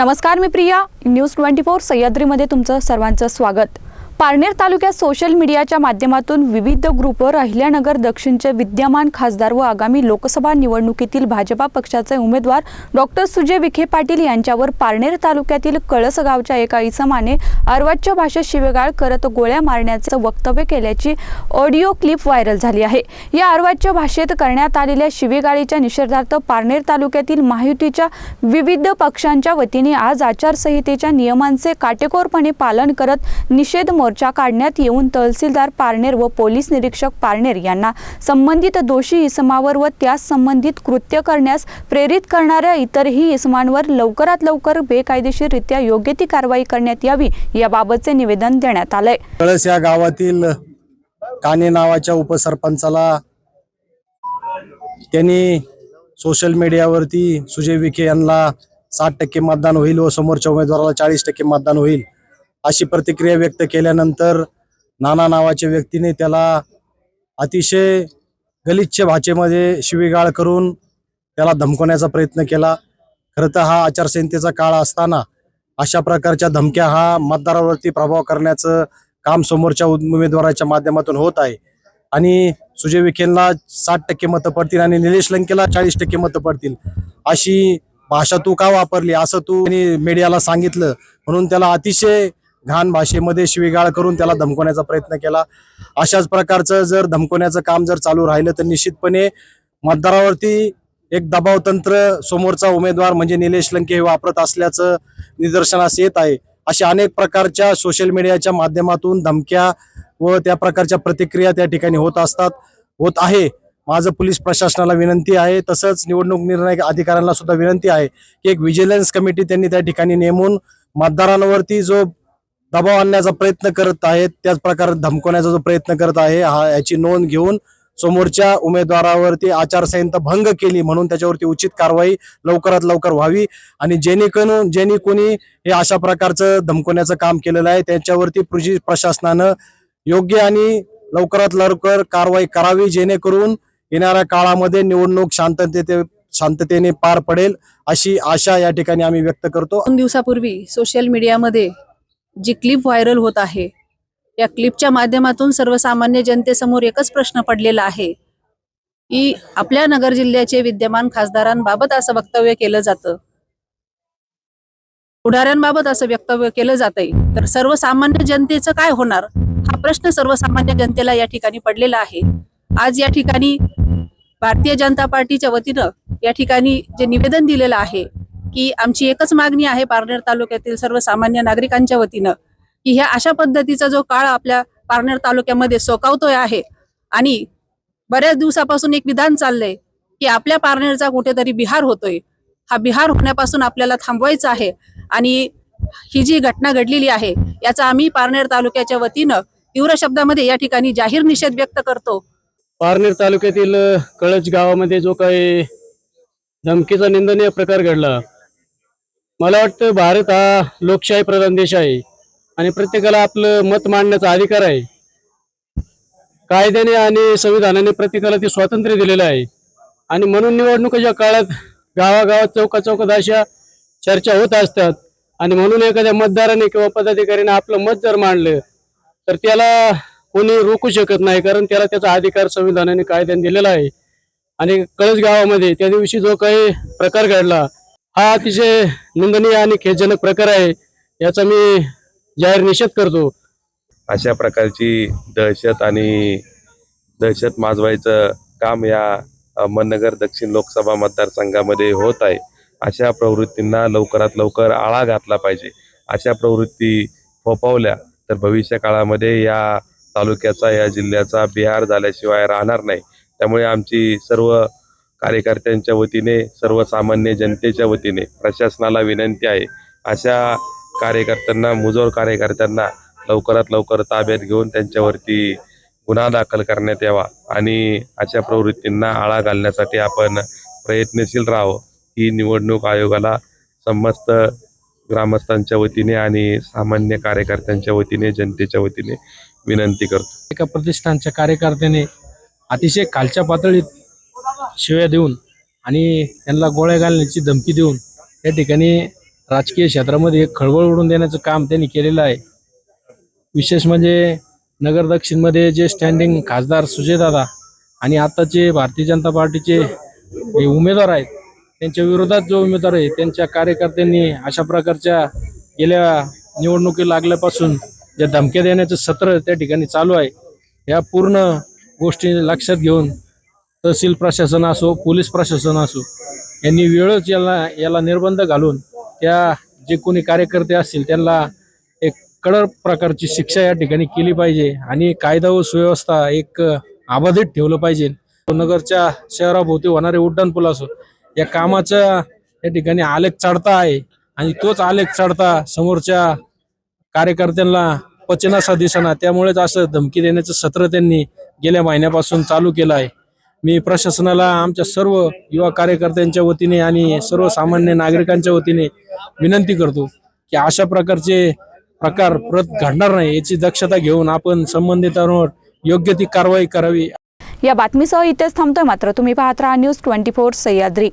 नमस्कार मी Priya. News twenty four सह्याद्रीमध्ये तुमचं सर्वांचं स्वागत. पारनेर तालुक्यात सोशल मीडियाच्या माध्यमातून विविध ग्रुपवर अहिल्यानगर दक्षिणचे विद्यमान खासदार व आगामी लोकसभा निवडणुकीतील भाजपा पक्षाचे उमेदवार डॉक्टर सुजय विखे पाटील यांच्यावर पारनेर तालुक्यातील कळसगावच्या एका इसमाने अर्वाच्य भाषेत शिवेगाळ करत गोळ्या मारण्याचं वक्तव्य केल्याची ऑडिओ क्लिप व्हायरल झाली आहे. या अर्वाच्य भाषेत करण्यात आलेल्या शिवेगाळीच्या निषेधार्थ पारनेर तालुक्यातील महायुतीच्या विविध पक्षांच्या वतीने आज आचारसंहितेच्या नियमांचे काटेकोरपणे पालन करत निषेध मोर्चा काढण्यात येऊन तहसीलदार पारनेर व पोलीस निरीक्षक पारनेर यांना संबंधित दोषी इसमावर व त्यास संबंधित कृत्य करण्यास प्रेरित करणाऱ्या इतरही इसमांवर लवकरात लवकर बेकायदेशीररित्या योग्य ती कारवाई करण्यात यावी याबाबतचे निवेदन देण्यात आलंय. कळस या गावातील काने नावाच्या उपसरपंचाला त्यांनी सोशल मीडियावरती सुजय विखे यांना साठ टक्के मतदान होईल व समोरच्या उमेदवाराला चाळीस टक्के मतदान होईल. अशी प्रतिक्रिया व्यक्त केल्यानंतर नाना नावाच्या व्यक्तीने त्याला अतिशय गलिच्छ भाषेमध्ये शिवीगाळ करून त्याला धमकवण्याचा प्रयत्न केला. खरं तर हा आचारसंहितेचा काळ असताना अशा प्रकारच्या धमक्या हा मतदारावरती प्रभाव करण्याचं काम समोरच्या उमेदवाराच्या माध्यमातून होत आहे. आणि सुजय विखेंना साठ टक्के मतं पडतील आणि निलेश लंकेला चाळीस टक्के मतं पडतील. अशी भाषा तू का वापरली? असं तू मीडियाला सांगितलं. म्हणून त्याला अतिशय घाण भाषेमध्ये शिवीगाळ करून त्याला धमकवण्याचा प्रयत्न केला. अशाच प्रकारचं जर धमकवण्याचं काम जर चालू राहिलं तर निश्चितपणे मतदारावरती एक दबाव तंत्र समोरचा उमेदवार म्हणजे निलेश लंके हे वापरत असल्याचं निदर्शनास येत आहे. अशा अनेक प्रकारच्या सोशल मीडियाच्या माध्यमातून धमक्या व त्या प्रकारच्या प्रतिक्रिया त्या ठिकाणी होत असतात होत आहे. माझं पोलीस प्रशासनाला विनंती आहे तसंच निवडणूक निर्णय अधिकाऱ्यांना सुद्धा विनंती आहे की एक विजिलन्स कमिटी त्यांनी त्या ठिकाणी नेमून मतदारांवरती जो दबाव आणण्याचा प्रयत्न करत आहेत. त्याच प्रकारे धमकवण्याचा जो प्रयत्न करत आहे हा याची नोंद घेऊन समोरच्या उमेदवारावरती आचारसंहिता भंग केली म्हणून त्याच्यावरती उचित कारवाई लवकरात लवकर व्हावी. आणि जेणेकरून जेणे कोणी हे अशा प्रकारचं धमकवण्याचं काम केलेलं आहे. त्याच्यावरती कृषी प्रशासनानं योग्य आणि लवकरात लवकर कारवाई करावी जेणेकरून येणाऱ्या काळामध्ये निवडणूक शांततेते शांततेने पार पडेल अशी आशा या ठिकाणी आम्ही व्यक्त करतो. दोन दिवसापूर्वी सोशल मीडियामध्ये जी क्लिप व्हायरल होत आहे या क्लिपच्या माध्यमातून सर्वसामान्य जनतेसमोर एकच प्रश्न पडलेला आहे की आपल्या नगर जिल्ह्याचे विद्यमान खासदारांबाबत असं वक्तव्य केलं जातं. पुढाऱ्यांबाबत असं वक्तव्य केलं जातंय. तर सर्वसामान्य जनतेचं काय होणार? हा प्रश्न सर्वसामान्य जनतेला या ठिकाणी पडलेला आहे. आज या ठिकाणी भारतीय जनता पार्टीच्या वतीनं या ठिकाणी जे निवेदन दिलेलं आहे की आमची एकच मागणी आहे पारनेर तालुक्यातील सर्वसामान्य नागरिकांच्या वतीनं की ह्या अशा पद्धतीचा जो काळ आपल्या पारनेर तालुक्यामध्ये सोकावतोय आहे आणि बऱ्याच दिवसापासून एक विधान चाललंय की आपल्या पारनेरचा कुठेतरी बिहार होतोय. हा बिहार होण्यापासून आपल्याला थांबवायचा आहे आणि ही जी घटना घडलेली आहे याचा आम्ही पारनेर तालुक्याच्या वतीनं तीव्र शब्दामध्ये या ठिकाणी जाहीर निषेध व्यक्त करतो. पारनेर तालुक्यातील कळच गावामध्ये जो काही धमकीचा निंदनीय प्रकार घडला मला वाटतं भारत हा लोकशाही प्रधान देश आहे आणि प्रत्येकाला आपलं मत मांडण्याचा अधिकार आहे. कायद्याने आणि संविधानाने प्रत्येकाला ते स्वातंत्र्य दिलेलं आहे. आणि म्हणून निवडणुकीच्या काळात गावागावात चौका चौकात अशा चर्चा होत असतात. आणि म्हणून एखाद्या मतदाराने किंवा पदाधिकाऱ्याने आपलं मत जर मांडलं तर त्याला कोणी रोखू शकत नाही कारण त्याला त्याचा अधिकार संविधानाने कायद्याने दिलेला आहे. आणि कळस गावामध्ये त्या दिवशी जो काही प्रकार घडला हा अतिशय निंदनीय आणि खेदजनक प्रकार आहे याचा मी जाहीर निषेध करतो. अशा प्रकारची दहशत आणि दहशत माजवायचं काम या अहमदनगर दक्षिण लोकसभा मतदारसंघामध्ये होत आहे. अशा प्रवृत्तींना लवकरात लवकर आळा घातला पाहिजे. अशा प्रवृत्ती फोपावल्या तर भविष्य काळामध्ये या तालुक्याचा या जिल्ह्याचा बिहार झाल्याशिवाय राहणार नाही. त्यामुळे आमची सर्व कार्यकर्त्यांच्या वतीने सर्वसामान्य जनतेच्या वतीने प्रशासनाला विनंती आहे. अशा कार्यकर्त्यांना मुजोर कार्यकर्त्यांना लवकरात लवकर ताब्यात घेऊन त्यांच्यावरती गुन्हा दाखल करण्यात यावा आणि अशा प्रवृत्तींना आळा घालण्यासाठी आपण प्रयत्नशील राहावं. ही निवडणूक आयोगाला समस्त ग्रामस्थांच्या वतीने आणि सामान्य कार्यकर्त्यांच्या वतीने जनतेच्या वतीने विनंती करतो. एका प्रतिष्ठानच्या कार्यकर्त्याने अतिशय खालच्या पातळीत शिव्या देऊन आणि त्यांना गोळ्या घालण्याची धमकी देऊन या ठिकाणी राजकीय क्षेत्रामध्ये एक खळबळ उडून देण्याचं काम त्यांनी केलेलं आहे. विशेष म्हणजे नगर दक्षिणमध्ये जे स्टँडिंग खासदार सुजयदादा आणि आताचे भारतीय जनता पार्टीचे जे उमेदवार आहेत त्यांच्या विरोधात जो उमेदवार आहे त्यांच्या कार्यकर्त्यांनी अशा प्रकारच्या गेल्या निवडणुकी लागल्यापासून ज्या धमक्या देण्याचं सत्र त्या ठिकाणी चालू आहे. या पूर्ण गोष्टी लक्षात घेऊन तहसील प्रशासन असो पोलीस प्रशासन असो यांनी वेळच याला याला निर्बंध घालून त्या जे कोणी कार्यकर्ते असतील त्यांना एक कडक प्रकारची शिक्षा या ठिकाणी केली पाहिजे आणि कायदा व सुव्यवस्था एक अबाधित ठेवलं पाहिजे. नगरच्या शहराभोवती होणारे उड्डाणपूल असो या कामाचा या ठिकाणी आलेख चढता आहे आणि तोच आलेख चढता समोरच्या कार्यकर्त्यांना पचनासा दिसना. त्यामुळेच असं धमकी देण्याचं सत्र त्यांनी गेल्या महिन्यापासून चालू केलं आहे. मी प्रशासनाला आमच्या सर्व युवा कार्यकर्त्यांच्या वतीने आणि सर्वसामान्य नागरिकांच्या वतीने विनंती करतो की अशा प्रकारचे प्रकार परत घडणार नाही याची दक्षता घेऊन आपण संबंधितांवर योग्य ती कारवाई करावी. या बातमीसह इथेच थांबतोय मात्र. तुम्ही पाहत राहा न्यूज ट्वेंटी फोर सह्याद्री.